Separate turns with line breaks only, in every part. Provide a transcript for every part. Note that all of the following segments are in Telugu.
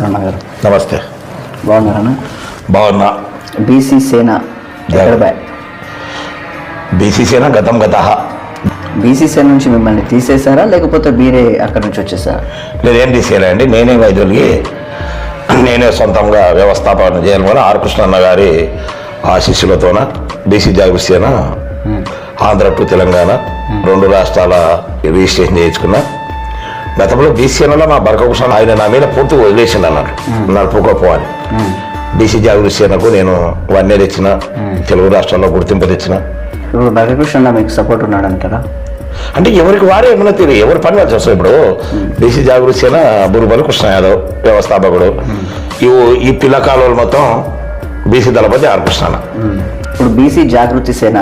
నమస్కారం అన్న గారు.
నమస్తే.
బాగున్నారన్న
బాగున్నా.
బీసీ సేన ఎక్కడ బా
బీసీసీనా గతం గత.
బీసీ సేన నుంచి మిమ్మల్ని తీసేశారా? లేకపోతే మీరే అక్కడ నుంచి వచ్చేసారా?
నేనేం తీసేయాలండి? నేనే వైద్యులకి నేనే సొంతంగా వ్యవస్థాపన వల్ల ఆర్ కృష్ణన్న గారి ఆశీస్సులతోన బీసీ జాగృతిసేన ఆంధ్ర టు తెలంగాణ రెండు రాష్ట్రాల రిజిస్ట్రేషన్ చేయించుకున్నా. గతంలో బీసీఎన్లో నా బరకభూషణ్ ఆయన నా మీద పూర్తి వదిలేసిండు అన్నాడు. నడుపుకోపోవాలి బీసీ జాగృతి సేనకు నేను వన్ ఇయర్ ఇచ్చిన తెలుగు రాష్ట్రాల్లో గుర్తింపు తెచ్చిన.
ఇప్పుడు బలకృష్ణ మీకు సపోర్ట్ ఉన్నాడు అంటారా
అంటే ఎవరికి వారే ఏమన్నా తెలియదు. ఎవరి పని వాళ్ళు చేస్తారు ఇప్పుడు. బీసీ జాగృతి సేన బురుబలి కృష్ణ యాదవ్ వ్యవస్థాపకుడు. ఈ ఈ పిల్ల కాలువలు మొత్తం బీసీ దళపతి ఆర్ కృష్ణ
ఇప్పుడు బీసీ జాగృతి సేన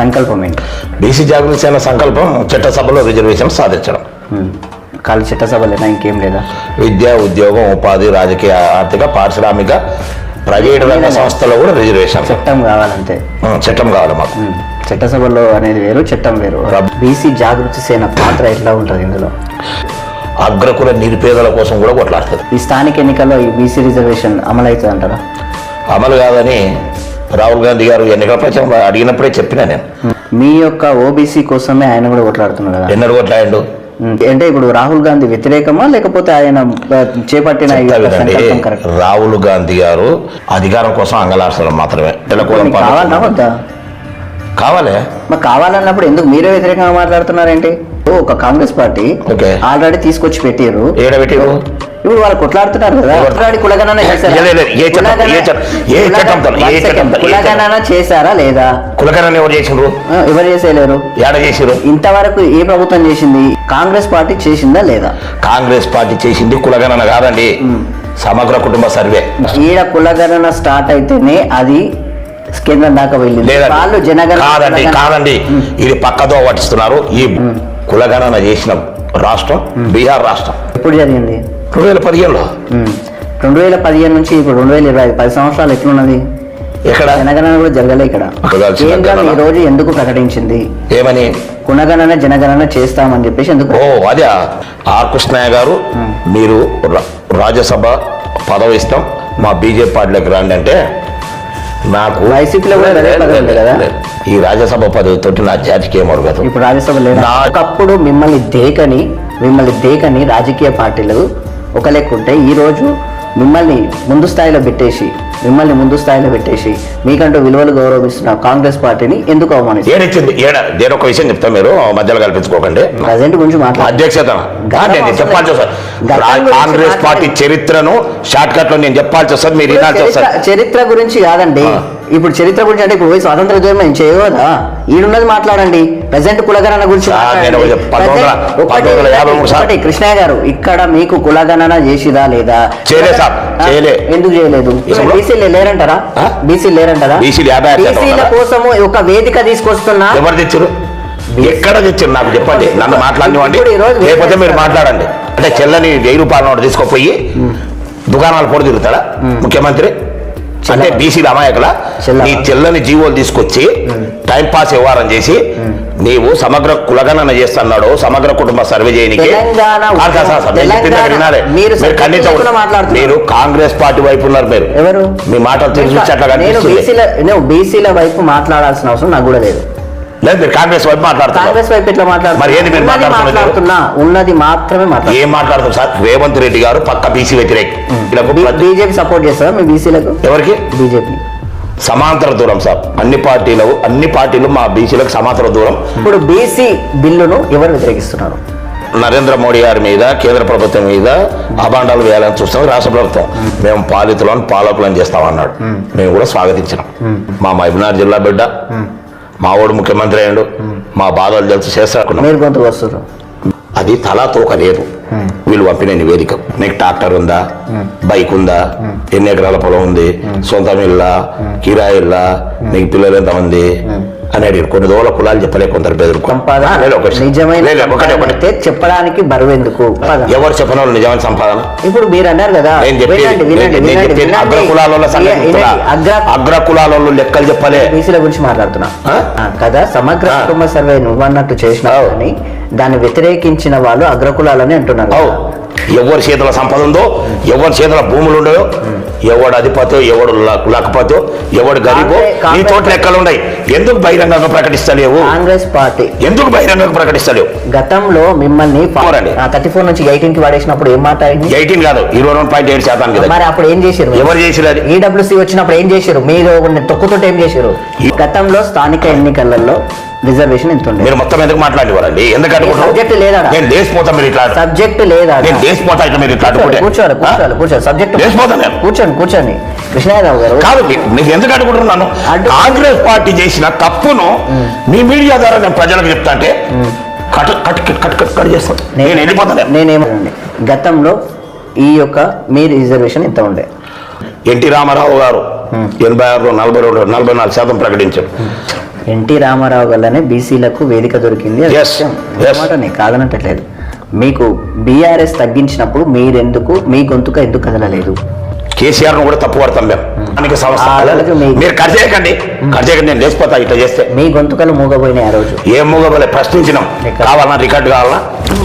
సంకల్పం ఏంటి?
బీసీ జాగృతి సేన సంకల్పం చట్టసభలో రిజర్వేషన్ సాధించడం.
ఖాళీ చట్టసభలేనా ఇంకేం లేదా?
విద్య ఉద్యోగం ఉపాధి రాజకీయ ఆర్థిక పారిశ్రామిక ప్రైవేట్ రంగ సంస్థలో కూడా రిజర్వేషన్.
చట్టం కావాలంతే
ఉం, చట్టం కావాలి మాకు.
చట్టసభలో అనేది వేరు చట్టం వేరు. బీసీ జాగృతి సేన పాత్ర ఎట్లా ఉంటుంది ఇందులో?
అగ్రకుల నిరుపేదల కోసం కూడా కొట్లాడుతుంది.
ఈ స్థానిక ఎన్నికల్లో ఈ బీసీ రిజర్వేషన్ అమలు అవుతుంది అంటారా?
అమలు కాదని రాహుల్ గాంధీ గారు ఎన్నికల ప్రచారం అడిగినప్పుడే చెప్పినా నేను.
మీ యొక్క ఓబీసీ కోసమే ఆయన కూడా కొట్లాడుతున్నారు
ఎన్నడు కొట్లాడిండు?
ఉమ్, అంటే ఇప్పుడు రాహుల్ గాంధీ వ్యతిరేకమా లేకపోతే ఆయన చేపట్టిన
రాహుల్ గాంధీ గారు అధికారం కోసం అంగలార్చడం మాత్రమే.
కావాలన్నా వద్దా?
కావాలి.
మరి కావాలన్నప్పుడు ఎందుకు మీరే వ్యతిరేకంగా మాట్లాడుతున్నారేంటి? ఒక కాంగ్రెస్ పార్టీ. ఆల్రెడీ తీసుకొచ్చి పెట్టారు ఇప్పుడు వాళ్ళు కొట్లాడుతున్నారు కదా? కొట్లాడి కులగణన కులగణన- కులగణన చేశారా లేదా?
కులకరణ ఎవరు చేసిండ్రు?
ఎవరు చేసేయలేరు
ఏడ చేసిరు
ఇంతవరకు ఏ ప్రభుత్వం చేసింది? కాంగ్రెస్ పార్టీ చేసిందా లేదా?
కాంగ్రెస్ పార్టీ చేసింది కులగణన కాదండి. సమగ్ర కుటుంబ సర్వే.
ఈడ కులగణన స్టార్ట్ అయితేనే అది కేంద్రం దాకా వెళ్ళింది. వాళ్ళు జనగణన
కాదండి
కులగణన-
కాదండి. ఇది పక్కదో పట్టిస్తున్నారు. ఈ కులగణన చేసిన రాష్ట్రం బీహార్ రాష్ట్రం.
ఎప్పుడు జరిగింది?
రెండు వేల పదిహేనులో.
రెండు వేల పదిహేను నుంచి ఇప్పుడు రెండు వేల ఇరవై ఐదు పది సంవత్సరాలు ఎట్లున్నది?
ఎక్కడ?
జనగణన కూడా జరగలే ఇక్కడ. కేంద్రం. ఈ రోజు ఎందుకు ప్రకటించింది?
ఏమని?
కుణగణన జనగణన చేస్తామని చెప్పేసి ఎందుకు
ఓ అదే. ఆర్ కృష్ణయ్య గారు మీరు రాజ్యసభ పదవి ఇస్తాం మా బీజేపీ పార్టీలోకి రండి అంటే నాకు
వైసీపీలో కూడా అదే పదవి ఉంది కదా?
ఈ రాజ్యసభ పదవితోటి నా జాతికి ఏం అరగదు.
ఇప్పుడు రాజ్యసభ లేదా? ఒకప్పుడు మిమ్మల్ని దేకని మిమ్మల్ని దేకని రాజకీయ పార్టీలు ఒక లెక్క ఉంటే ఈ రోజు మిమ్మల్ని ముందు స్థాయిలో పెట్టేసి మిమ్మల్ని ముందు స్థాయిలో పెట్టేసి మీకంటూ విలువలు గౌరవిస్తున్న కాంగ్రెస్ పార్టీని ఎందుకు అవమానిస్తారు?
ఏడిచ్చింది ఏడ నేను ఒక విషయం చెప్తా మీరు మధ్యలో కల్పించుకోకండి.
ప్రజెంట్ గురించి మాట్లాడు.
అధ్యక్షత చెప్పాల్సి. వస్తుంది. కాంగ్రెస్ పార్టీ చరిత్రను షార్ట్ కట్లో నేను చెప్పాల్సి వస్తుంది మీరు వినాల్సి
చరిత్ర
వస్తుంది.
చరిత్ర గురించి కాదండి. ఇప్పుడు చరిత్ర గురించి అంటే ఇప్పుడు పోయి స్వాతంత్ర ఉద్యమం మేము చేయవదా ఈడున్నది మాట్లాడండి. ప్రజెంట్ కులగణన గురించి కృష్ణయ్య గారు ఇక్కడ మీకు కులగణన చేసిదా లేదా. ఎందుకు చేయలేదు? బీసీలు లేరంటారా? బీసీలు లేరంటారా?
బీసీలు యాభై
బీసీల? కోసము ఒక వేదిక తీసుకొస్తున్నా?
ఎవరు తెచ్చారు? ఎక్కడ తెచ్చారు? నాకు చెప్పండి. నన్ను మాట్లాడినివ్వండి. లేకపోతే మీరు మాట్లాడండి. అంటే చెల్లని వెయ్యి రూపాయల నోటు తీసుకుపోయి దుకాణాలు పొడి తిరుగుతాడా? ముఖ్యమంత్రి? అంటే బీసీల అమాయకుల. నీ చెల్లని జీవోలు తీసుకొచ్చి టైం పాస్ వ్యవహారం చేసి నీవు సమగ్ర కులగణన చేస్తున్నాడు సమగ్ర కుటుంబ సర్వే చేయనికి.
మీరు మాట్లాడుతున్నారు.
కాంగ్రెస్ పార్టీ వైపు ఉన్నారు మీరు.
ఎవరు?
మీ మాటలు తెలిసి
బీసీల వైపు మాట్లాడాల్సిన అవసరం నాకు కూడా లేదు.
లేదు మీరు కాంగ్రెస్ వైపు మాట్లాడుతున్నారు.
కాంగ్రెస్ వైపు ఎట్లా? మాట్లాడుతున్నా ఉన్నది మాత్రమే మాట్లాడుతున్నా.
ఏం మాట్లాడుతాం సార్? రేవంత్ రెడ్డి గారు పక్క బీసీ వ్యతిరేక.
బీజేపీ సపోర్ట్ చేస్తారా మీ బీసీలకు?
ఎవరికి?
బీజేపీ
సమాంతర దూరం సార్. అన్ని పార్టీలు అన్ని పార్టీలు మా బీసీలకు సమాంతర దూరం.
ఇప్పుడు బీసీ బిల్లును ఎవరు వ్యతిరేకిస్తున్నారు?
నరేంద్ర మోడీ గారి మీద కేంద్ర ప్రభుత్వం మీద అభాండాలు వేయాలని చూస్తున్నాం రాష్ట్ర ప్రభుత్వం. మేము పాలితులను పాలకులను చేస్తామన్నాడు. మేము కూడా స్వాగతించినాం. మా మహబూబ్నగర్ జిల్లా బిడ్డ మా వాడు ముఖ్యమంత్రి అయ్యాడు మా బాధలు తెలుసు
వస్తారు
అది తలా తోక లేదు. వీళ్ళు పంపిన నివేదిక నీకు ట్రాక్టర్ ఉందా? బైక్ ఉందా? ఎన్ని ఎకరాల పొలం ఉంది? సొంతం ఇల్లా? కిరాయి ఇల్లా? నీకు పిల్లలు ఎంతమంది? అని అడిగారు. కొన్ని రోజుల కులాలు చెప్పలే కొందరు.
అయితే చెప్పడానికి బరువు ఎందుకు.
ఎవరు చెప్పిన వాళ్ళు నిజమైన సంపాదన?
ఇప్పుడు మీరు అన్నారు కదా
అగ్ర. కులాల.
అగ్ర
అగ్ర కులాల లెక్కలు చెప్పలే.
బీసీల గురించి మాట్లాడుతున్నా. కదా సమగ్ర. కుటుంబ సర్వే నువ్వన్నట్టు చేసిన
అవు.
దాన్ని వ్యతిరేకించిన వాళ్ళు అగ్రకులాలని అంటున్నారు.
ఎవరి చేతుల సంపద ఉందో ఎవరి చేతుల భూములు ఉండయో ఎవడు అధిపతో ఎవడు లక్- లక్పతో ఎవడు గరీబో
కాంగ్రెస్-
ఈ చోట్ల ఎక్కడ ఉన్నాయి. ఎందుకు బహిరంగంగా ప్రకటిస్తలేవు?
కాంగ్రెస్ పార్టీ.
ఎందుకు బహిరంగంగా ప్రకటిస్తలేవు?
గతంలో మిమ్మల్ని. థర్టీ ఫోర్ నుంచి ఎయిటీన్కి పడేసినప్పుడు ఏం మాట్లాడింది?
ఎయిటీన్ కాదు ఇరవై రెండు పాయింట్ ఏడు శాతానికి దగ్గర.
మరి అప్పుడు ఏం చేశారు
ఎవరు చేసిరు అది?
ఈడబ్ల్యూసీ వచ్చినప్పుడు ఏం చేశారు మీరు తొక్కుతుంటే ఏం చేశారు గతంలో స్థానిక ఎన్నికలలో రిజర్వేషన్ ఎంత ఉండే
మీరు మొత్తం ఎందుకు మాట్లాడేవారండి? ఎందుకు అడుగుతారు
సబ్జెక్ట్ లేదా
నేను లేచిపోతా మీరు ఇట్లా
సబ్జెక్ట్ లేదా
నేను లేచిపోతా ఇట్లా మీరు ఇట్లా
కూర్చోవాలి కూర్చోవాలి కూర్చోవాలి. సబ్జెక్ట్
లేచిపోతా నేను.
కూర్చోండి కూర్చోండి. కృష్ణయ్యరావు గారు.
కాదు నీకు ఎందుకు అడుగుతున్నాను? కాంగ్రెస్ పార్టీ చేసిన తప్పును మీ మీడియా ద్వారా నేను ప్రజలకు చెప్తా అంటే cut cut cut cut cut cut చేస్తాను నేను వెళ్ళిపోతాను
నేనేమండి గతంలో ఈ యొక్క మీ రిజర్వేషన్ ఎంత ఉండే.
ఎన్టీ రామారావు గారు ఎనభై ఆరు నలభై రెండు నలభై నాలుగు శాతం ప్రకటించారు.
ఎన్టీ రామారావు వల్లనే బీసీలకు వేదిక దొరికింది. అది
Yes,
సత్యం.
yes.
మాట నేను కాదనట్లేదు. మీకు బీఆర్ఎస్ తగ్గించినప్పుడు మీరెందుకు మీ గొంతుక ఎందుకు కదలలేదు?
కేసీఆర్ కూడా తప్పు పడతాం మేము. దానికి సంస్థ మీరు కట్ చేయకండి. కట్ చేయకండి నేను లేచిపోతా ఇట్లా చేస్తే.
మీ గొంతుకలు మూగపోయినాయి ఆ రోజు.
ఏం మూగబోలే? ప్రశ్నించినాం. కావాలన్నా రికార్డు కావాలా?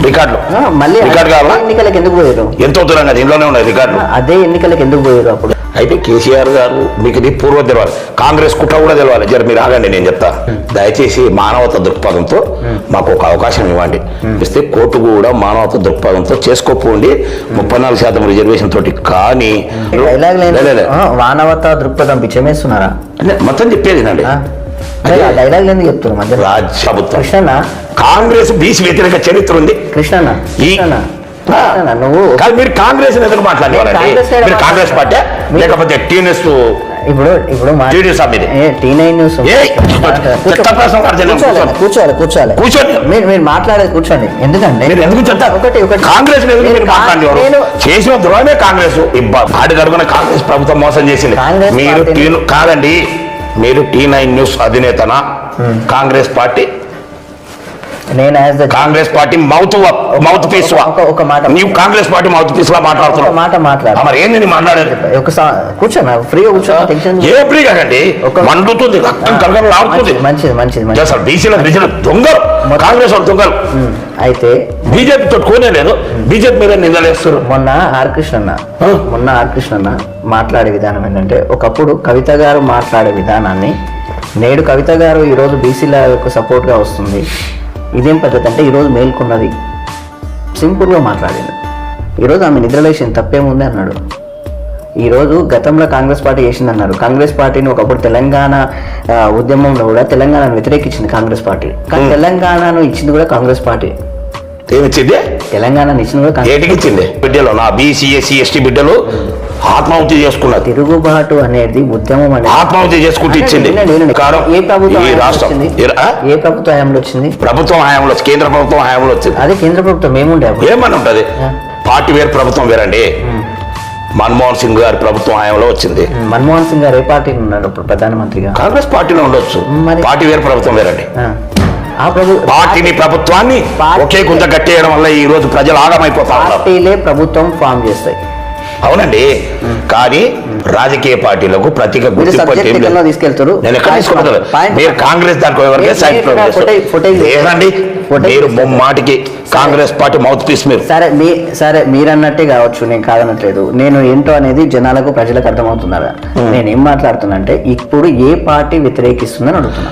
రికార్డులు.
ఆ, మళ్ళీ
రికార్డు కావాలా?
ఎన్నికలకు ఎందుకు పోయారు?
ఎంతో దూరం కదా ఇంట్లోనే ఉన్నాయి రికార్డులు.
అదే ఎన్నికలకు ఎందుకు పోయారు అప్పుడు?
అయితే కేసీఆర్ గారు మీకు ఇది పూర్వం తెలవాలి. కాంగ్రెస్ కుట్ర కూడా తెలవాలి. జర మీరు ఆగండి నేను చెప్తా. దయచేసి మానవత దృక్పథంతో మాకు ఒక అవకాశం ఇవ్వండి. ఇస్తే కోర్టు కూడా మానవత దృక్పథంతో చేసుకోపోండి. ముప్పై నాలుగు శాతం రిజర్వేషన్ తోటి కానీ.
వానవత దృక్పథం పిచ్చమేస్తున్నారా?
మొత్తం చెప్పేది అండి
డైలాగ్ ఎందుకు చెప్తున్నారు
రాజ్య ప్రభుత్వం.
కృష్ణన్న.
కాంగ్రెస్ బీసీ వ్యతిరేక చరిత్ర ఉంది.
కృష్ణన్న
ఈ-
నువ్వు?
కానీ మీరు కాంగ్రెస్ ఎందుకు మాట్లాడేవారండి
కాంగ్రెస్ సైడ్
మీరు కాంగ్రెస్ పార్టీ లేకపోతే టీఎన్ఎస్
ఇప్పుడు ఇప్పుడు
కాదు,
కూర్చోవాలి. కూర్చోవాలి
కూర్చోండి.
మీరు మీరు మాట్లాడేది కూర్చోండి. ఎందుకంటే
మీరు ఎందుకు చెప్తారు
ఒకటి ఒకటి.
కాంగ్రెస్ చేసిన ద్రోహమే కాంగ్రెస్. ఆడి గడుగున కాంగ్రెస్ ప్రభుత్వం మోసం చేసింది. మీరు కాదండి. మీరు టీ నైన్ న్యూస్ అధినేతన? కాంగ్రెస్ పార్టీ
నేను as
Congress party mouth mouthpiece
ఒక- మాట-
నీవు కాంగ్రెస్ పార్టీ మౌత్ పీస్ లా మాట్లాడుతున్నావు.
మాట మాట్లాడు.
మరి ఏంది నీ మాట్లాడేది?
ఒక సా- కూర్చోనా? ఫ్రీగా కూర్చో టెన్షన్
ఏ ఫ్రీ కాదండి
ఒక-
మండుతుంది రక్తం కలగలు ఆడుతుంది
మంచిది మంచిది
అసలు బీసీల గిరిజన దొంగలు కాంగ్రెస్ వాళ్ళు దొంగలు.
అయితే
బీజేపీ తోటి కోనే లేదు బీజేపీ మీద నిందలేస్తారు
మొన్న ఆర్ కృష్ణన్న. మొన్న ఆర్ కృష్ణన్న మాట్లాడే విధానం ఏంటంటే ఒకప్పుడు కవిత గారు మాట్లాడే విధానాన్ని నేడు కవిత గారు ఈరోజు బీసీల యొక్క సపోర్ట్గా వస్తుంది. ఇదేం పద్ధతి అంటే ఈరోజు మేల్కొన్నది. సింపుల్గా మాట్లాడింది. ఈరోజు ఆమె నిద్రలేసింది తప్పేముంది అన్నాడు. ఈరోజు గతంలో కాంగ్రెస్ పార్టీ చేసిందన్నారు. కాంగ్రెస్ పార్టీని ఒకప్పుడు తెలంగాణ ఉద్యమంలో కూడా తెలంగాణను వ్యతిరేకించింది కాంగ్రెస్ పార్టీ. కానీ తెలంగాణను ఇచ్చింది కూడా కాంగ్రెస్ పార్టీ.
ఏమిచ్చింది?
తెలంగాణను ఇచ్చింది కూడా కాంగ్రెస్
ఏటికి ఇచ్చింది బిడ్డలు నా బీసీ ఎస్సీ ఎస్టీ బిడ్డలు ఆత్మాహుతి చేసుకున్నది
తిరుగుబాటు అనేది ఉద్యమం అనేది.
ఆత్మాహుతి చేసుకుంటూ ఇచ్చింది.
ఏ ప్రభుత్వం
ఈ రాష్ట్రం?
ఏ ప్రభుత్వ హయాంలో వచ్చింది?
ప్రభుత్వం హయాంలో కేంద్ర ప్రభుత్వం హయాంలో వచ్చింది.
అదే కేంద్ర ప్రభుత్వం ఏముండే
ఏమని ఉంటది. పార్టీ వేరు ప్రభుత్వం వేరండి. మన్మోహన్ సింగ్ గారి ప్రభుత్వం హయాంలో వచ్చింది.
మన్మోహన్ సింగ్ గారు ఏ పార్టీలో ఉన్నాడు ఇప్పుడు ప్రధానమంత్రిగా?
కాంగ్రెస్ పార్టీలో ఉండొచ్చు.
మరి-
పార్టీ వేరు ప్రభుత్వం వేరండి. పార్టీని ప్రభుత్వాన్ని ఒకే గుంత కట్టేయడం వల్ల ఈ రోజు ప్రజలు ఆగమైపోతా ఉన్నారు.
పార్టీలే ప్రభుత్వం ఫామ్ చేస్తాయి.
అవునండి. కానీ రాజకీయ పార్టీలకు ప్రతీక
తీసుకెళ్తారు?
నేను ఎక్కడ తీసుకుంటాను? మీరు కాంగ్రెస్ దానికి మీరు. మాటికి కాంగ్రెస్ పార్టీ మౌత్ పీస్ మీరు.
సరే మీ సరే మీరన్నట్టే కావచ్చు నేను కాదనట్లేదు. నేను ఏంటో అనేది జనాలకు ప్రజలకు అర్థమవుతున్నారా నేను ఏం మాట్లాడుతున్నా అంటే ఇప్పుడు ఏ పార్టీ వ్యతిరేకిస్తుందని అడుగుతున్నా.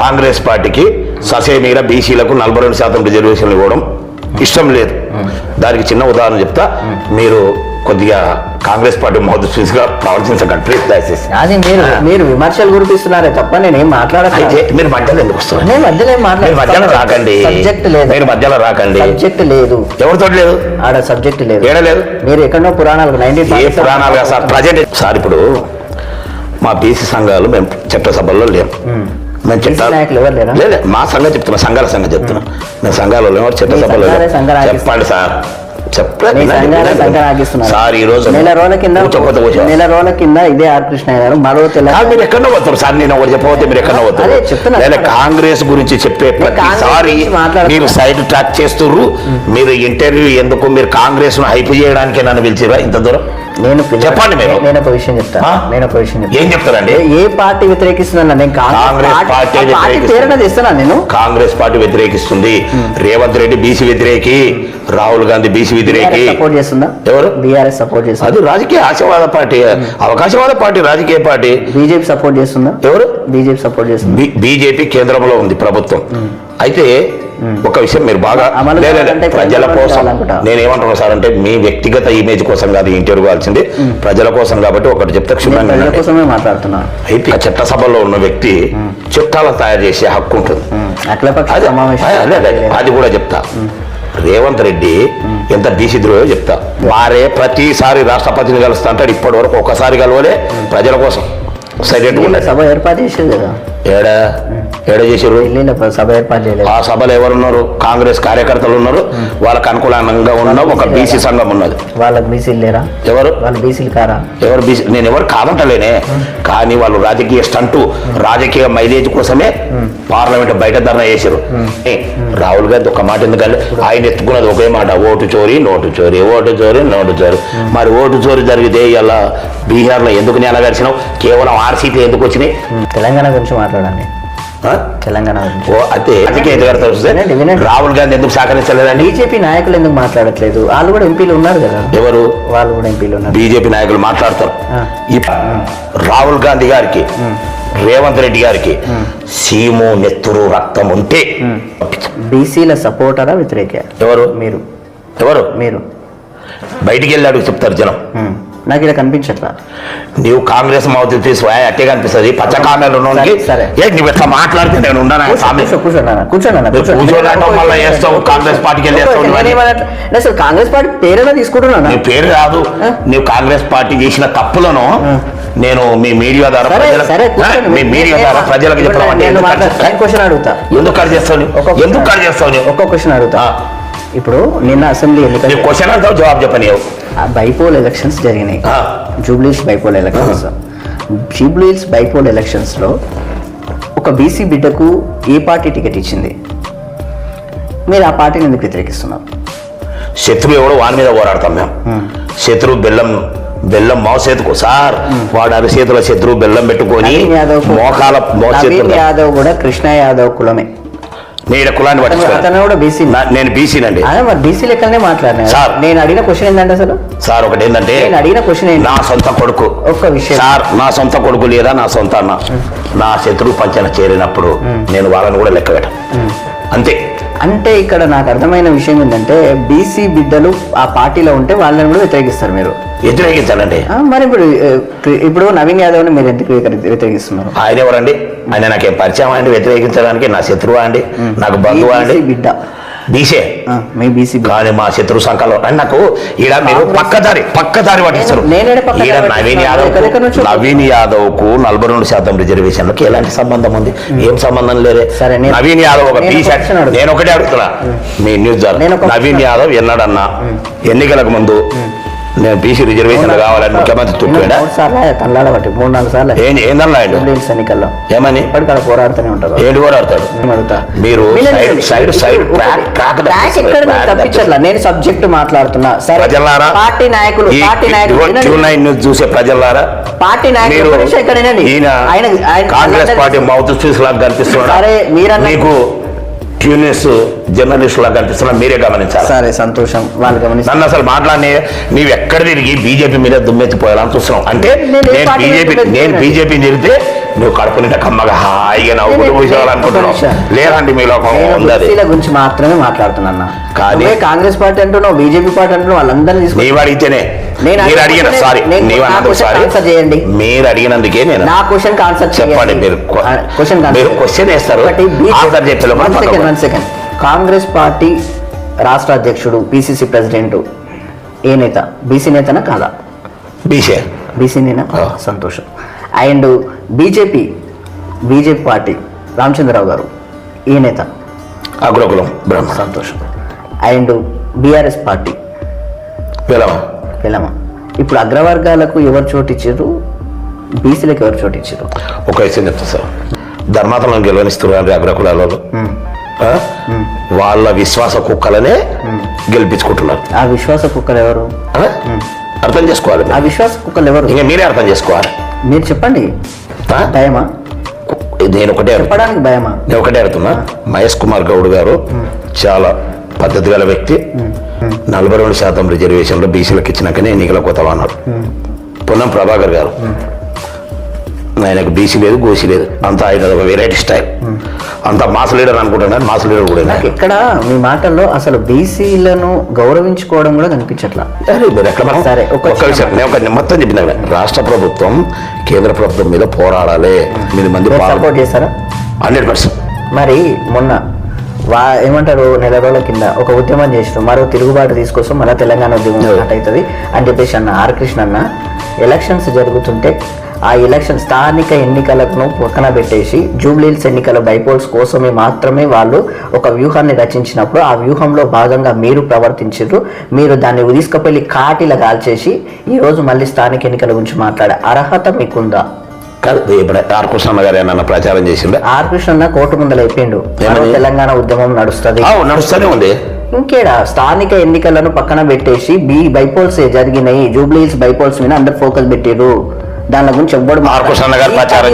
కాంగ్రెస్ పార్టీకి ససేమీర బీసీలకు నలభై రెండు శాతం రిజర్వేషన్లు ఇవ్వడం ఇష్టం లేదు. దానికి చిన్న ఉదాహరణ చెప్తా. మీరు కొద్దిగా కాంగ్రెస్ పార్టీ మౌత్ పీస్గా ప్రవర్తించకండి ప్లీజ్ దయచేసి.
అది మీరు మీరు విమర్శలు గురిపిస్తున్నారే తప్ప నేనేం మాట్లాడట్లేదు.
మీరు మధ్యలో ఎందుకు వస్తున్నారు?
నేను మధ్యలో
మీరు మధ్యలో రాకండి.
సబ్జెక్ట్ లేదు.
మీరు మధ్యలో రాకండి.
సబ్జెక్ట్ లేదు.
ఎవరితో లేదు?
ఆడ సబ్జెక్ట్ లేదు.
ఏడ లేదు?
మీరు ఎక్కడో పురాణాలు నైన్టీన్
ఏ పురాణాలుగా సార్ ప్రజెంట్. సార్ ఇప్పుడు మా బీసీ సంఘాలు మేము చట్టసభల్లో లేము. మేము? లేదు మా సంఘం చెప్తున్నా సంఘాల సంఘం చెప్తున్నా. మేము సంఘాలు లేము చట్టసభలో. చెప్పండి సార్. సార్ ఈ రోజు
నెల రోజుల కింద. నెల రోజుల కింద ఇదే ఆర్ కృష్ణ గారు మరో తెలంగాణ
మీరు ఎక్కడో పోతారు సార్. నేను ఒకటి చెప్పకపోతే మీరు ఎక్కడో పోతారు.
అదే చెప్తున్నా.
నేను కాంగ్రెస్ గురించి చెప్పే ప్రతిసారి. మీరు సైడ్ ట్రాక్ చేస్తుర్రు. మీరు ఇంటర్వ్యూ ఎందుకు? మీరు కాంగ్రెస్ను హైప్ చేయడానికి నన్ను పిలిచిరా ఇంత దూరం?
నేను
చెప్పండి.
నేను ఒక విషయం చెప్తా.
ఆ?
నేను ఒక విషయం
ఏం చెప్తారండి?
ఏ- పార్టీ వ్యతిరేకిస్తున్నా నేను
కాంగ్రెస్ పార్టీ.
పేరున తెస్తున్నా నేను?
కాంగ్రెస్ పార్టీ వ్యతిరేకిస్తుంది. రేవంత్ రెడ్డి బీసీ వ్యతిరేకి రాహుల్ గాంధీ బీసీ వ్యతిరేకి.
సపోర్ట్ చేస్తుందా?
ఎవరు?
బీఆర్ఎస్ సపోర్ట్ చేస్తుందా?
అది రాజకీయ ఆశవాద పార్టీ. అవకాశవాద పార్టీ రాజకీయ పార్టీ.
బీజేపీ సపోర్ట్ చేస్తుందా?
ఎవరు?
బీజేపీ సపోర్ట్ చేస్తుందా?
బీజేపీ కేంద్రంలో ఉంది ప్రభుత్వం. అయితే ఒక విషయం మీరు బాగా ప్రజల కోసం
కావాలనుకుంటా.
నేను ఏమంటున్నా సార్ అంటే మీ వ్యక్తిగత ఇమేజ్ కోసం కాదు ఇంటర్వ్యూ కావాల్సింది. ప్రజల కోసం కాబట్టి ఒకటి చెప్తే క్షుణ్ణంగా.
కోసమే మాట్లాడుతున్నా.
అయితే ఆ చట్టసభలో ఉన్న వ్యక్తి చట్టాలు తయారు చేసే హక్కు ఉంటుంది. అదే కూడా చెప్తా. రేవంత్ రెడ్డి ఎంత బీసీ ద్రోహో చెప్తా. వారే ప్రతిసారి రాష్ట్రపతిని కలుస్తా అంటాడు ఇప్పటి వరకు ఒకసారి కలవలే ప్రజల కోసం. ఉండదు
సభ ఏర్పాటు చేసేది కదా?
ఏడా? ఏడ చేసారు
సభ ఏర్పాటు చేయలేదు.
ఆ సభలో ఎవరున్నారు? కాంగ్రెస్ కార్యకర్తలు ఉన్నారు. వాళ్ళకు అనుకూలంగా ఉన్న ఒక బీసీ సంఘం ఉన్నది.
వాళ్ళకి బీసీలు లేరా?
ఎవరు?
వాళ్ళు బీసీలు కారా?
ఎవరు బీసీ? నేను ఎవరు కాదంటలేనే. కానీ వాళ్ళు రాజకీయ స్టంటు రాజకీయ మైలేజ్ కోసమే పార్లమెంట్ బయట ధర్నా చేశారు రాహుల్ గాంధీ ఒక మాట ఎందుకంటే ఆయన ఎత్తుకున్నది ఒకే మాట ఓటు చోరీ నోటు చోరీ ఓటు చోరీ నోటు చోరీ. మరి ఓటు చోరీ జరిగితే ఇలా బీహార్లో ఎందుకు నెలగరిచినావు కేవలం ఆరు సీట్లు ఎందుకు వచ్చినాయి?
తెలంగాణ గురించి మాట్లాడండి? తెలంగాణ.
రాహుల్ గాంధీ ఎందుకు సహకరించలేదండి?
బీజేపీ నాయకులు ఎందుకు మాట్లాడట్లేదు? వాళ్ళు కూడా ఎంపీలు ఉన్నారు కదా.
ఎవరు?
వాళ్ళు కూడా ఎంపీలు ఉన్నారు.
బీజేపీ నాయకులు మాట్లాడతారు. రాహుల్ గాంధీ గారికి రేవంత్ రెడ్డి గారికి సీము నెత్తురు రక్తం ఉంటే
బీసీల సపోర్టరా వ్యతిరేక?
ఎవరు?
మీరు.
ఎవరు?
మీరు.
బయటికి వెళ్ళాడు చెప్తారు జనం.
నాకు ఇలా కనిపించట్లా.
నీవు కాంగ్రెస్ మౌత్ తీసి అట్టే కనిపిస్తుంది. పచ్చ కామెలు
సరే,
నువ్వు ఇట్లా మాట్లాడితే నేను ఉండను?
కూర్చోండి
నువ్వు కాంగ్రెస్ పార్టీకి
అసలు కాంగ్రెస్ పార్టీ పేరైనా తీసుకుంటున్నాను?
నీ పేరు రాదు
ఆ?
నీవు కాంగ్రెస్ పార్టీ చేసిన తప్పులను. నేను మీ మీడియా ద్వారా. మీ మీడియా ద్వారా ప్రజలకు చెప్పడం అంటే ఎందుకు కట్
నేను క్వశ్చన్ అడుగుతా.
ఎందుకు కట్ చేస్తావు నువ్వు?
ఒక్కొక్క
ఎందుకు కట్ చేస్తావు నువ్వు
ఒక్క క్వశ్చన్ అడుగుతా. ఇప్పుడు నిన్న అసెంబ్లీ ఎన్నికలు
క్వశ్చన్ అంటావు జవాబు చెప్పని
బైపోల్ ఎలక్షన్స్ జరిగినాయి. జూబ్లీస్ బైపోల్ ఎలక్షన్స్. జూబ్లీస్ బైపోల్ ఎలక్షన్స్లో ఒక బీసీ బిడ్డకు ఏ పార్టీ టికెట్ ఇచ్చింది? మీరు ఆ పార్టీని ఎందుకు వ్యతిరేకిస్తున్నారు?
శత్రువు ఎవడో వాని మీద పోరాడతాం మేము. శత్రువు బెల్లం బెల్లం మోసేతుకు సార్ వాడు అరిచేతుల శత్రువు బెల్లం పెట్టుకొని మోకాల
యాదవ్ కూడా కృష్ణ యాదవ్ కులమే.
నేను కులాన్ని పట్టించుకోను
కూడా బీసీ
నేను బీసీనండి
అదే మరి బీసీ లెక్కలనే మాట్లాడినా
సార్.
నేను అడిగిన క్వశ్చన్ ఏంటంటే అసలు?
సార్ ఒకటి ఏంటంటే
నేను అడిగిన క్వశ్చన్ ఏంటి?
నా సొంత కొడుకు.
ఒక్క విషయం.
సార్ నా సొంత కొడుకు లేదా నా సొంత అన్న? నా శత్రువు పంచన చేరినప్పుడు నేను వాళ్ళని కూడా లెక్క పెట్ట అంతే.
అంటే ఇక్కడ నాకు అర్థమైన విషయం ఏంటంటే బీసీ బిడ్డలు ఆ పార్టీలో ఉంటే వాళ్ళని కూడా వ్యతిరేకిస్తారు మీరు.
వ్యతిరేకించాలండి.
మరి ఇప్పుడు ఇప్పుడు నవీన్ యాదవ్ని మీరు ఎందుకు వ్యతిరే- వ్యతిరేకిస్తున్నారు?
ఆయన ఎవరండి? ఆయన నాకేం పరిచయం అండి? వ్యతిరేకించడానికి నా శత్రువా అండి? నాకు బంధువా అండి?
బిడ్డ.
బీసే.
ఆ, మీ బీసీ
కానీ మా శత్రు సంకలం అని నాకు ఈడ మీరు పక్కదారి పక్కదారి పట్టిస్తారు ఈడ నవీన్? యాదవ్ నవీన్ యాదవ్కు నలభై రెండు శాతం రిజర్వేషన్లకు ఎలాంటి సంబంధం ఉంది? ఏం సంబంధం
నేను-
నవీన్ యాదవ్ ఒక
నేను
బీ
ఒక
సెట్
question అడుగుతా.
నేను ఒకటే అడుగుతున్నా. మీ న్యూస్ నవీన్ యాదవ్ ఎన్నడన్నా ఎన్నికలకు ముందు నేను బీసీ రిజర్వేషన్ కావాలని ముఖ్యమంత్రి తుప్పాడా
తల్లాడ బట్టి మూడు నాలుగు సార్లు.
ఏం ఆయన
జూబ్లీహిల్స్ ఎన్నికల్లో
ఏమని?
ఇప్పటికీ పోరాడుతూనే ఉంటారు.
ఏడు
అడుగుతా.
మీరు సైడ్-. సైడ్-
తప్పించట్లా. నేను సబ్జెక్ట్ మాట్లాడుతున్నా. సరే పార్టీ నాయకులు పార్టీ నాయకులు
చూసే ప్రజలారా
పార్టీ నాయకులు.
ఈయన కాంగ్రెస్ పార్టీ మౌత్ స్పీస్ లాగా కనిపిస్తున్నాడు?
సరే, మీరన్న-
జర్నలిస్ట్ లాగా కనిపిస్తున్నా మీరే గమనించాలి.
సరే సంతోషం. వాళ్ళు గమనిస్తారు
నన్ను అసలు మాట్లాడి నీవు ఎక్కడ తిరిగి బీజేపీ మీద దుమ్మెత్తిపోయాలని చూస్తున్నావు? అంటే
నేను
బీజేపీ నేను? బీజేపీ తిరిగితే నువ్వు కడుపు నిండా కమ్మగా హాయిగా నవ్వుకుంటూ
నేను-
కూర్చోవాలనుకుంటున్నావు. లేదండి మీలో ఒక
నేను
ఉంది అది.
బీసీల గురించి మాత్రమే మాట్లాడుతున్నా
కానీ-
కాంగ్రెస్ పార్టీ అంటున్నావు బీజేపీ పార్టీ అంటున్నావు వాళ్ళందరినీ తీసుకొని
నీవు అడిగితేనే
నేను
మీరు
అడిగిన
సారీ నీవు అన్నందుకు సారీ.
చేయండి.
మీరు అడిగినందుకే నేను
నా క్వశ్చన్ ఆన్సర్
చెప్పండి మీరు
క్వశ్చన్
మీరు క్వశ్చన్ వేస్తారు. ఆన్సర్ చెప్పే
one second one second. Congress party రాష్ట్ర అధ్యక్షుడు పిసిసి ప్రెసిడెంట్ ఏ నేత? బీసీ నేతనా కాదా?
బీసే.
బీసీ నేనా?
ఆ.
సంతోషం. And BJP BJP party Ramachandra Rao garu ఏ నేత.
అగ్రకులం బ్రహ్మ.
సంతోషం. And BRS party.
పిలవ
పిల్లమ ఇప్పుడు అగ్రవర్గాలకు ఎవరు చోటు ఇచ్చారు? బీసీలకు ఎవరు చోటు ఇచ్చారు?
ఒక విషయం చెప్తా సార్. ధర్మాతలను గెలవనిస్తున్నారు అగ్రకులాలలో? వాళ్ళ. విశ్వాస కుక్కలనే గెలిపించుకుంటున్నారు.
ఆ విశ్వాస కుక్కలు ఎవరు?
అర్థం చేసుకోవాలి
ఆ విశ్వాస కుక్కలు ఎవరు?
ఇంకా మీరే అర్థం చేసుకోవాలి.
మీరు చెప్పండి? భయమా?
నేను ఒకటే.
చెప్పడానికి భయమా?
నేను ఒకటే అడుగుతున్నా. మహేష్ కుమార్ గౌడ్ గారు చాలా పద్ధతి గల వ్యక్తి. నలభై రెండు శాతం రిజర్వేషన్లో బీసీలకు ఇచ్చినాకనే ఎన్నికలకు పోతావా అన్నారు పొన్నం ప్రభాకర్ గారు. ఆయనకు బీసీ లేదు గోసీ లేదు. అంతా ఆయన ఒక వెరైటీ స్టైల్ అంత మాస్ లీడర్ అనుకుంటున్నాను మాస్ లీడర్ కూడా
నాకు ఎక్కడ మీ మాటల్లో అసలు బీసీలను గౌరవించుకోవడం కూడా కనిపించట్లా? సరే, ఒక్క
ఒక్క విషయం నేను ఒక మొత్తం చెప్పిన రాష్ట్ర ప్రభుత్వం కేంద్ర ప్రభుత్వం మీద పోరాడాలి. ఎనిమిది మంది
సపోర్ట్ చేస్తారా?
Hundred percent.
మరి మొన్న వా ఏమంటారు నెల రోజుల కింద ఒక ఉద్యమం చేసిన మరో తిరుగుబాటు తీసుకొస్తాం మన తెలంగాణ ఉద్యమం. స్టార్ట్ అవుతుంది అని చెప్పేసి అన్న ఆర్ కృష్ణ అన్న ఎలక్షన్స్ జరుగుతుంటే ఆ ఎలక్షన్ స్థానిక ఎన్నికలను పక్కన పెట్టేసి జూబ్లీల్స్ ఎన్నికల బైపోల్స్ కోసమే మాత్రమే వాళ్ళు ఒక వ్యూహాన్ని రచించినప్పుడు ఆ వ్యూహంలో భాగంగా మీరు ప్రవర్తించారు మీరు దాన్ని తీసుకుపోయి కాటిలా కాల్చేసి ఈ రోజు మళ్ళీ స్థానిక ఎన్నికల గురించి మాట్లాడే అర్హత మీకుందా?
కాదు ఇప్పుడు ఆర్ కృష్ణమ్మ గారు ఏమన్నా ప్రచారం చేసిండే?
ఆర్ కృష్ణ కోర్టు ముందర అయిపోయిండు? తెలంగాణ ఉద్యమం నడుస్తుంది.
నడుస్తూనే ఉంది.
ఇంకేడా స్థానిక ఎన్నికలను పక్కన పెట్టేసి బి బైపోల్స్ జరిగినాయి జూబ్లీస్ బైపోల్స్ మీద అందరు ఫోకస్ పెట్టారు దాని గురించి ఎవ్వడు
గారు
ఈ
ప్రచారం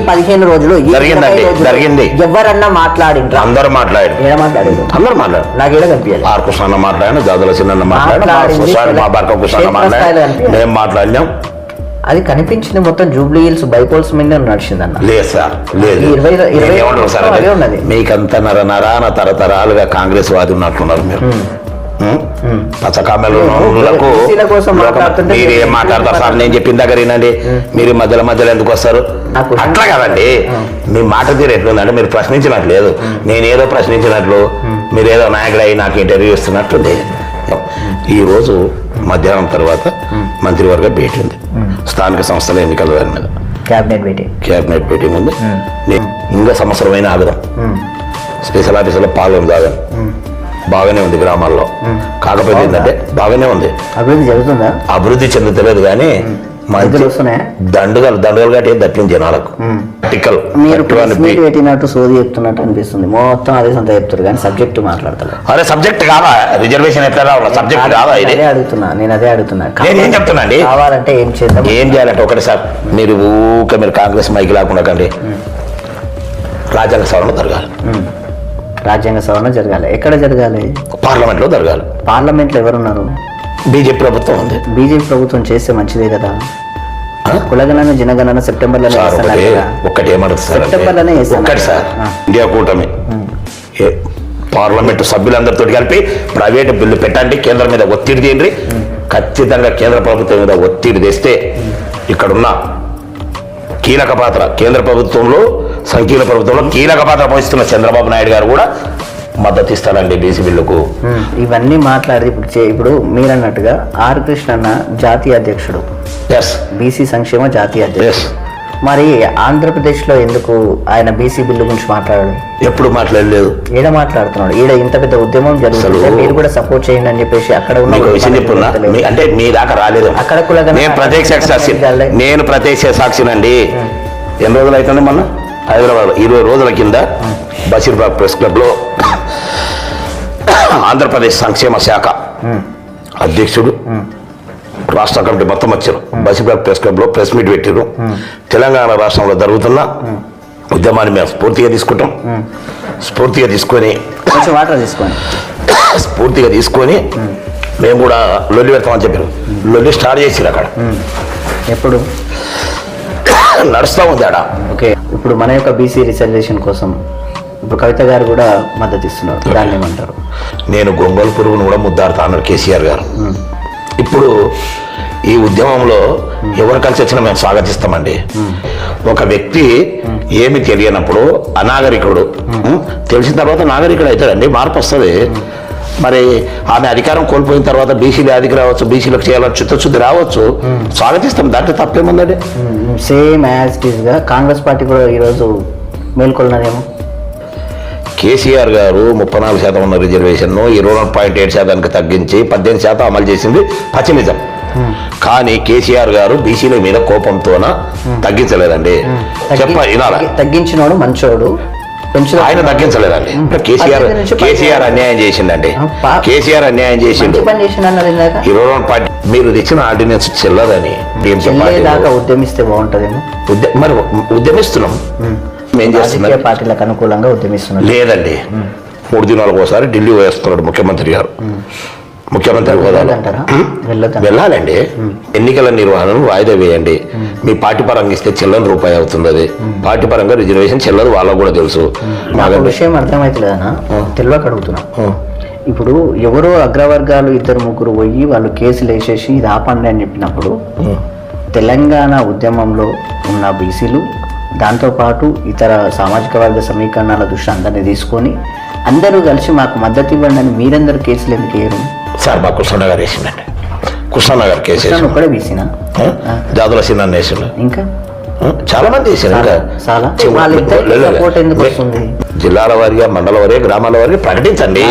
పదిహేను రోజులు
జరిగిందండి, జరిగింది.
ఎవరన్నా మాట్లాడిండ్రా?
అందరూ మాట్లాడారు.
ఏడ మాట్లాడారు?
అందరూ మాట్లాడారు.
నాకు కనిపించాలి
ఆర్ కృష్ణ మాట్లాడిన చిన్న మా. మేము మాట్లాడినాం.
అది కనిపించింది మొత్తం జూబ్లీ హిల్స్ బైపోల్స్ మీద నడిచిందన్న.
లేదు సార్ లేదు.
ఇరవై- ఇరవై ఉన్నది.
మీకంత నర నరాన తరతరాలుగా కాంగ్రెస్ వాది ఉన్నట్లున్నారు మీరు. ఉం? పచ్చకామెలు ఉన్నోళ్ళకు
బీసీల కోసం
లోకం-
మాట్లాడుతుంటే
మీరు ఏం మాట్లాడతారు సార్ నేను చెప్పిన దగ్గర వినండి. మీరు మధ్యలో మధ్యలో ఎందుకు వస్తారు? అట్లా కదండి. మీ మాట తీరు ఎట్లుందంటే మీరు ప్రశ్నించినట్లు లేదు. నేనేదో ప్రశ్నించినట్లు మీరు ఏదో నాయకుడు నాకు ఇంటర్వ్యూ ఇస్తున్నట్లు లేదు ఈ రోజు మధ్యాహ్నం తర్వాత మంత్రివర్గ భేటీ ఉంది. స్థానిక సంస్థల ఎన్నికల దాని మీద.
క్యాబినెట్ మీటింగ్
క్యాబినెట్ మీటింగ్ ఉంది ఇంకా సంవత్సరమైన ఆగదాం. స్పెషల్ ఆఫీసులో పాల్గొని తాగాను బాగానే ఉంది గ్రామాల్లో. కాకపోతే ఏంటంటే బాగానే ఉంది.
అభివృద్ధి జరుగుతుందా?
అభివృద్ధి చెందుతలేదు కానీ దండుగలు దండుగలు కట్టి దప్పింది జనాలకు టిక్కలు
మీరు పెట్టినట్టు సోది చెప్తున్నట్టు అనిపిస్తుంది. మొత్తం అదే సొంత చెప్తారు కానీ సబ్జెక్ట్ మాట్లాడతారు
అరే సబ్జెక్ట్ కాదా? రిజర్వేషన్ ఎట్లా రావాలా సబ్జెక్ట్ కాదా ఇది?
అడుగుతున్నా నేను అదే అడుగుతున్నా.
నేను ఏం చెప్తున్నాండి
కావాలంటే ఏం చేద్దాం?
ఏం చేయాలంటే ఒకటి సార్ మీరు ఊక మీరు కాంగ్రెస్ మైకి లేకుండా కండి. రాజ్యాంగ సవరణ జరగాలి.
రాజ్యాంగ సవరణ జరగాలి. ఎక్కడ జరగాలి?
పార్లమెంట్లో జరగాలి.
పార్లమెంట్లో ఎవరున్నారు?
బీజేపీ ప్రభుత్వం ఉంది.
బీజేపీ ప్రభుత్వం చేస్తే మంచిదే కదా? కులగణన జనగణన సెప్టెంబర్లోనే.
ఒక్కటి
సెప్టెంబర్లోనే.
ఒక్కటి సార్. ఇండియా కూటమి. పార్లమెంటు సభ్యులందరితో కలిపి ప్రైవేట్ బిల్లు పెట్టండి కేంద్రం మీద ఒత్తిడి తీయండి. ఖచ్చితంగా కేంద్ర ప్రభుత్వం మీద ఒత్తిడి తెస్తే ఇక్కడున్న కీలక పాత్ర కేంద్ర ప్రభుత్వంలో సంకీర్ణ ప్రభుత్వంలో కీలక పాత్ర పోషిస్తున్న చంద్రబాబు నాయుడు గారు కూడా మద్దతు ఇస్తారండి బీసీ బిల్లుకు.
ఇవన్నీ మాట్లాడి ఇప్పుడు ఇప్పుడు మీరు అన్నట్టుగా ఆర్ కృష్ణన్న జాతీయ అధ్యక్షుడు.
ఎస్
బీసీ సంక్షేమ జాతీయ అధ్యక్షుడు. మరి ఆంధ్రప్రదేశ్లో ఎందుకు ఆయన బీసీ బిల్లు గురించి మాట్లాడాడు?
ఎప్పుడు మాట్లాడలేదు.
ఈడ మాట్లాడుతున్నాడు. ఈడ ఇంత పెద్ద ఉద్యమం జరుగుతుంది మీరు కూడా సపోర్ట్ చేయండి అని చెప్పేసి అక్కడ ఉన్న
అంటే మీ దాకా రాలేదు.
అక్కడ
నేను ప్రత్యక్ష సాక్షి. నేను ప్రత్యక్ష సాక్షినండి. ఎన్ని రోజులు అవుతుంది మొన్న? హైదరాబాద్ ఇరవై రోజుల కింద బషీర్బాగ్ ప్రెస్ క్లబ్లో ఆంధ్రప్రదేశ్ సంక్షేమ శాఖ అధ్యక్షుడు రాష్ట్ర కమిటీ మొత్తం వచ్చారు. బషీర్బాగ్ ప్రెస్ క్లబ్లో ప్రెస్ మీట్ పెట్టారు. తెలంగాణ రాష్ట్రంలో జరుగుతున్న ఉద్యమాన్ని మేము స్ఫూర్తిగా తీసుకుంటాం. స్ఫూర్తిగా తీసుకొని
వాటర్ తీసుకోండి.
స్ఫూర్తిగా తీసుకొని మేము కూడా లొల్లి పెడతామని చెప్పారు. లొల్లి స్టార్ట్ చేసిరు అక్కడ.
ఎప్పుడు?
నడుస్తూ ఉంది ఆడ.
ఓకే. ఇప్పుడు మన యొక్క బీసీ రిజర్వేషన్ కోసం ఇప్పుడు కవిత గారు కూడా మద్దతు ఇస్తున్నారు. దాన్ని ఏమంటారు?
నేను గొంగల్ పురుగును కూడా ముద్దాడుతా అన్నారు కేసీఆర్ గారు. ఇప్పుడు ఈ ఉద్యమంలో ఎవరు కలిసి వచ్చినా మేము స్వాగతిస్తామండి. ఒక వ్యక్తి ఏమి తెలియనప్పుడు అనాగరికుడు? తెలిసిన తర్వాత నాగరికుడు అవుతాడండి మార్పు వస్తుంది. మరి ఆమె అధికారం కోల్పోయిన తర్వాత బీసీలు అధికి రావచ్చు బీసీలకు చేయాలని చిత్తశుద్ధి రావచ్చు. స్వాగతిస్తాం. దాంట్లో తప్పేముందండి?
సేమ్ యాజ్గా కాంగ్రెస్ పార్టీ కూడా ఈరోజు మేల్కొన్నదేమో
కేసీఆర్ గారు ముప్పై నాలుగు శాతం ఉన్న రిజర్వేషన్ను ఇరవై రెండు పాయింట్ ఏడు శాతానికి తగ్గించి పద్దెనిమిది శాతం అమలు చేసింది పచ్చినిజం కానీ కేసీఆర్ గారు బీసీల మీద కోపంతోన తగ్గించలేదండి. చెప్ప ఇలా
తగ్గించినోడు మంచోడు.
ఆయన తగ్గించలేదండి. కేసీఆర్ కేసీఆర్ అన్యాయం
పా-
కేసీఆర్ అన్యాయం చేసిండు. ఇరవై పార్టీ మీరు తెచ్చిన ఆర్డినెన్స్ చెల్లదని
ఉద్యమిస్తే బాగుంటుందేమో.
ఉద్య- మరి ఉద్యమిస్తున్నాం. ఏం చేస్తున్నాం?
పార్టీలకు అనుకూలంగా ఉద్యమిస్తున్నారు.
లేదండి. మూడు దినాలకు ఒకసారి ఢిల్లీ వేస్తున్నాడు ముఖ్యమంత్రి గారు. ముఖ్యమంత్రి హోదాలో? వెళ్ళాలండి. ఎన్నికల నిర్వహణను వాయిదా వేయండి. మీ పార్టీ పరంగా ఇస్తే చెల్లని రూపాయి అవుతుంది అది పార్టీ పరంగా రిజర్వేషన్ చెల్లదు వాళ్ళకు కూడా తెలుసు.
నాకు విషయం అర్థమైతలేదనా తెలియక అడుగుతున్నా. ఇప్పుడు ఎవరో అగ్రవర్గాలు ఇద్దరు ముగ్గురు పోయి వాళ్ళు కేసులు వేసేసి ఇది ఆపండి అని చెప్పినప్పుడు తెలంగాణ ఉద్యమంలో ఉన్న బీసీలు దాంతోపాటు ఇతర సామాజిక వర్గ సమీకరణాల దృష్టి అందరినీ తీసుకొని అందరూ కలిసి మాకు మద్దతు ఇవ్వండి అని మీరందరూ కేసులు ఎందుకు వేయరు?
సార్ మా కృష్ణనగర్ వేసిందండి. కృష్ణనగర్ కేసు.
ఒక్కడే?
జాదుల సిన్న వేసిండు.
ఇంకా?
చాలా మంది జిల్లాల వారిగా మండల వారిగా గ్రామాల వారిగా ప్రకటించండి.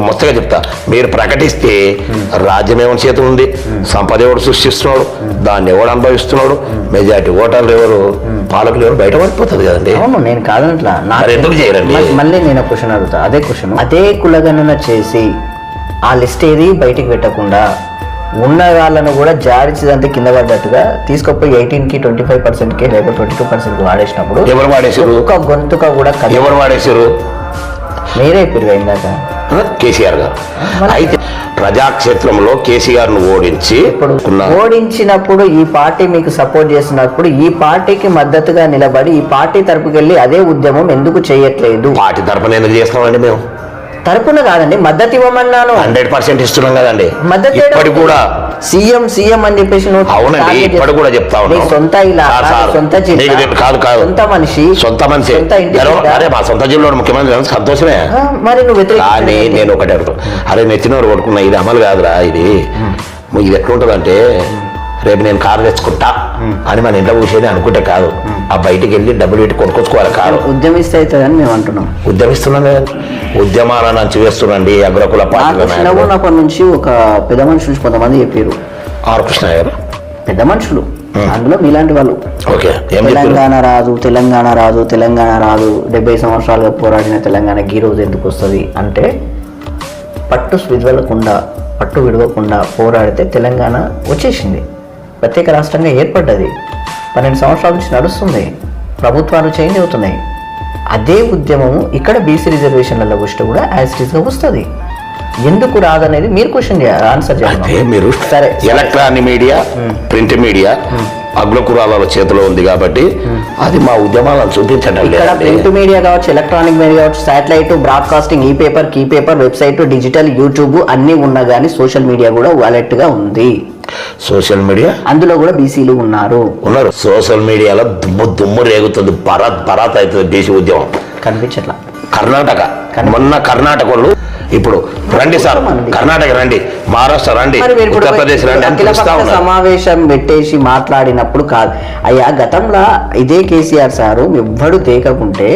మొత్తగా చెప్తా. మీరు ప్రకటిస్తే రాజ్యం ఏమైనా చేతులు ఉంది? సంపద ఎవడు సృష్టిస్తున్నాడు? దాన్ని ఎవడు అనుభవిస్తున్నాడు? మెజార్టీ ఓటర్లు ఎవరు? పాలకులు ఎవరు? బయట పడిపోతుంది కదండి.
నేను కాదనట్లా.
ఎందుకు చేయరండి?
మ- మళ్ళీ నేను క్వశ్చన్ అడుగుతా. అదే క్వశ్చన్. అదే కులగణన చేసి ఆ లిస్ట్ ఏది బయటికి పెట్టకుండా ఉన్న వాళ్ళను కూడా జాడిచిదంతా కింద పడ్డట్టుగా తీసుకుపోయి ఎయిటీన్కి ట్వంటీ ఫైవ్ పర్సెంట్కి లేకపోతే ట్వంటీ టూ పర్సెంట్కి వాడేసినప్పుడు
ఎవరు వాడేసారు
ఒక్క గొంతుక కూడా
ఎవరు వాడేసారు
మీరే ఇందాక?
కేసీఆర్ గారు. అయితే ప్రజాక్షేత్రంలో కేసీఆర్ను ఓడించి
ఓడించినప్పుడు ఈ పార్టీ మీకు సపోర్ట్ చేసినప్పుడు ఈ పార్టీకి మద్దతుగా నిలబడి ఈ పార్టీ తరపుకి వెళ్ళి అదే ఉద్యమం ఎందుకు చేయట్లేదు?
పార్టీ తరపున ఎందుకు చేస్తున్నామండి మేము?
తరపున కాదండి మద్దతు ఇవ్వమన్నాను.
హండ్రెడ్ పర్సెంట్ ఇస్తున్నాం కదండి.
మద్దతు
ఇప్పటి కూడా
సీఎం సీఎం అని చెప్పేసి నువ్వు
అవునండి
చేస్తావు.
కూడా చెప్తా
నీ సొంత ఇలా
సార్, సార్,
సొంత
నీకు కాదు కాదు.
సొంత మనిషి
సొంత మనిషి.
సొంత ఇంటి
గర్వం-
బిడ్డ.
అరే మా సొంత జిల్లాలో ముఖ్యమంత్రి సంతోషమే.
ఆ, మరి నువ్వు
కానీ
వ్యతిరేకించడం
నేను ఒకటి అడుగుతా. అరే నెత్తినోరు కొడుకున్నా ఇది అమలు కాదురా ఇది. ఇది ఎట్లుంటుందంటే రేపు నేను కారు తెచ్చుకుంటా. అని మన ఇంట్లో కూర్చొని అనుకుంటే కాదు. ఆ బయటికి వెళ్ళి డబ్బులు పెట్టి కొనుక్కొచ్చుకోవాలి కారు
ఉద్యమిస్తే అవుతుందని మేము అంటున్నాం.
ఉద్యమిస్తున్నాం కదా. ఉద్యమాలను అంచివేస్తున్నాండి అగ్రకుల.
చిన్నప్పటి నుంచి ఒక పెద్ద మనుషుల నుంచి కొంతమంది చెప్పారు.
ఆర్ కృష్ణ గారు?
పెద్ద మనుషులు. అందులో మీలాంటి వాళ్ళు.
ఓకే
తెలంగాణ రాదు తెలంగాణ రాదు తెలంగాణ రాదు. డెబ్బై సంవత్సరాలుగా పోరాడిన తెలంగాణకి ఈ రోజు ఎందుకు వస్తుంది అంటే పట్టు విడవకుండా పట్టు విడవకుండా పోరాడితే తెలంగాణ వచ్చేసింది. ప్రత్యేక రాష్ట్రంగా ఏర్పడ్డది. పన్నెండు సంవత్సరాల నుంచి నడుస్తుంది. ప్రభుత్వాలు చేంజ్ అవుతున్నాయి. అదే ఉద్యమం ఇక్కడ బీసీ రిజర్వేషన్లలో వస్తే కూడా యాజ్గా వస్తుంది. ఎందుకు రాదనేది మీరు క్వశ్చన్ చేయాలి ఆన్సర్ చేయాలి
మీరు
సరే.
ఎలక్ట్రానిక్ మీడియా ప్రింట్ మీడియా అగ్రకురాల చేతిలో ఉంది కాబట్టి అది మా ఉద్యమాలను చూపించడం
ఇక్కడ
లేదండి.
ప్రింట్ మీడియా కావచ్చు ఎలక్ట్రానిక్ మీడియా కావచ్చు satellite broadcasting e paper key paper website digital YouTube అన్నీ ఉన్నా కానీ సోషల్ మీడియా కూడా వాలెట్గా ఉంది.
Social media?
అందులో కూడా బీసీలు ఉన్నారు.
ఉన్నారు. సోషల్ మీడియాలో దుమ్ము దుమ్ము రేగుతుంది. బరాత్ బరాత్ అవుతుంది దేశ ఉద్యమం.
కనిపించట్లా.
కర్ణాటక. మొన్న కర్ణాటక వాళ్ళు ఇప్పుడు రండి సార్. కర్ణాటక రండి. మహారాష్ట్ర రండి. ఉత్తరప్రదేశ్ రండి.
సమావేశం పెట్టేసి మాట్లాడినప్పుడు కాదు. అయ్యా గతంలో ఇదే కేసీఆర్ సారు ఎవ్వడు దేకకుంటే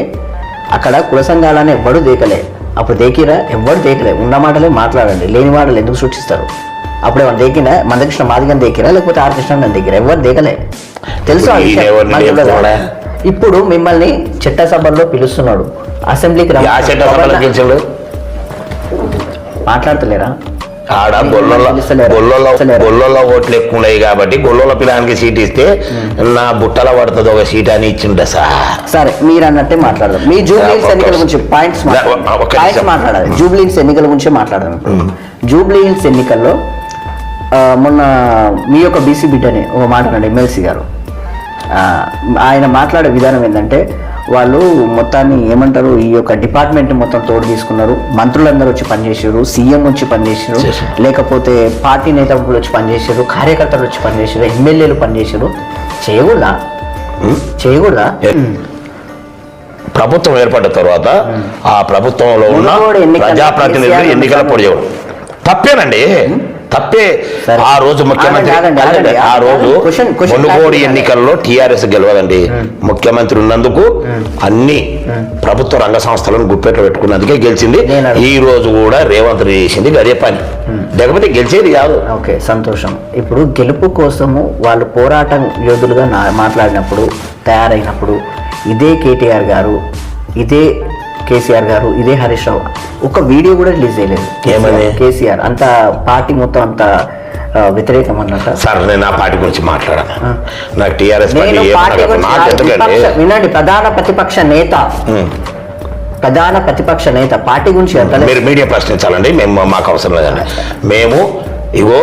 అక్కడ కుల సంఘాలని ఎవ్వడు దేకలే. అప్పుడు దేకిరా? ఎవ్వడు దేకలే. ఉన్న మాటలే మాట్లాడండి. లేని మాటలు ఎందుకు సృష్టిస్తారు అప్పుడు ఏమన్నా దేకినా మందకృష్ణ మాదిగని దేకిరా లేకపోతే ఆర్ కృష్ణ దగ్గర ఎవరు దేకలే తెలుసు ఆ
ఇప్పుడు
విషయం. తెలియదా? మిమ్మల్ని చట్టసభల్లో పిలుస్తున్నాడు అసెంబ్లీకి
యా
రమ్మన్నాడు.
చెట్ట సభలో గెలిచిండు
మాట్లాడతలేరా
ఆడ గొల్లలో
పిలుస్తలేరా?
గొల్లలో
పిలుస్తలేరా?
గొల్లలో ఓట్లు ఎక్కువ ఉన్నాయి కాబట్టి గొల్లలో పిల్లానికి సీట్ ఇస్తే నా బుట్టల పడుతుంది ఒక సీట్ అని ఇచ్చిండ సార్
సరే మీరు అన్నట్టే మాట్లాడదాం మీ జూబ్లీన్స్
ఒక్క
ఎన్నికల. గురించి పాయింట్స్
ఒక్క నిమిషం.
పాయింట్స్ మాట్లాడాలి జూబ్లీన్స్ ఎన్నికల గురించి మాట్లాడదాం ఇప్పుడు. జూబ్లీన్స్ ఎన్నికల్లో ఆ, మొన్న మీ యొక్క బీసీ బిడ్డని ఒక మాట అన్నాడు ఎమ్మెల్సీ గారు. ఆ, ఆయన మాట్లాడే విధానం ఏంటంటే వాళ్ళు మొత్తాన్ని ఏమంటారు ఈ యొక్క డిపార్ట్మెంట్ మొత్తం తోడు తీసుకున్నారు. మంత్రులందరూ వచ్చి పనిచేసారు సీఎం వచ్చి పనిచేసారు. లేకపోతే పార్టీ నేతలు వచ్చి పనిచేసారు కార్యకర్తలు వచ్చి పనిచేసారు ఎమ్మెల్యేలు పనిచేసారు చేయకూడదా? చేయకూడదా?
ప్రభుత్వం ఏర్పడ్డ తర్వాత ఆ ప్రభుత్వంలో ఉన్న ప్రజాప్రతినిధులు ఎన్నికల పొడి తప్పేనండి. తప్పే. ఆ రోజు ముఖ్యమంత్రి ఆ. రోజు మునుగోడు ఎన్నికల్లో టిఆర్ఎస్ గెలవదండి. ముఖ్యమంత్రి ఉన్నందుకు అన్ని ప్రభుత్వ రంగ సంస్థలను గుప్పెట్లో పెట్టుకున్నందుకే గెలిచింది. ఈ రోజు కూడా రేవంత్ చేసింది అదే పని. లేకపోతే గెలిచేది కాదు.
ఓకే సంతోషం. ఇప్పుడు గెలుపు కోసము వాళ్ళు పోరాటం యోధులుగా మాట్లాడినప్పుడు తయారైనప్పుడు ఇదే కేటీఆర్ గారు ఇదే కేసీఆర్ గారు ఇదే హరీష్ రావు. ఒక వీడియో కూడా రిలీజ్ చేయలేదు
ఏమని?
కేసీఆర్ అంత పార్టీ మొత్తం అంత వ్యతిరేకం అన్నట్ట
సార్ నేను ఆ పార్టీ గురించి మాట్లాడాను. నాకు టీఆర్ఎస్
వినండి ప్రధాన ప్రతిపక్ష నేత. ప్రధాన ప్రతిపక్ష నేత పార్టీ గురించి
మీరు మీడియా ప్రశ్నించాలండి. మేము మాకు అవసరం లేదండి. మేము ఇగో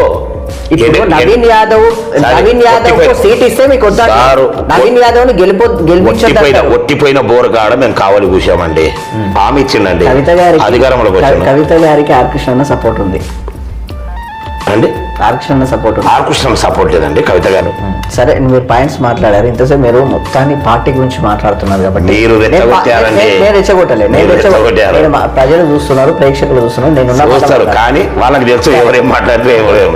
నవీన్ యాదవ్ నవీన్ యాదవ్ సీట్ ఇస్తే మీకు వద్దా?
సారు,
నవీన్ యాదవ్ని గెలిపో గెలిపించండి
ఒట్టిపోయిన బోరు కాడ మేము కావాలి కూసామండి. హామీ ఇచ్చిండండి.
కవిత గారికి
వచ్చాను.
కవిత గారికి ఆర్ కృష్ణ సపోర్ట్ ఉంది.
అండి?
ఆర్ కృష్ణ సపోర్ట్ ఉంది?
ఆర్ కృష్ణ సపోర్ట్ లేదండి కవిత గారు.
సరే మీరు పాయింట్స్ మాట్లాడారు. ఇంతసేపు మీరు మొత్తాన్ని పార్టీ గురించి మాట్లాడుతున్నారు కాబట్టి
మీరు
నేను
రెచ్చగొట్టారండి.
నేను- ప్రజలు చూస్తున్నారు ప్రేక్షకులు చూస్తున్నారు. నేను
కానీ వాళ్ళకి తెలుసు ఎవరేం మాట్లాడితే ఎవరేం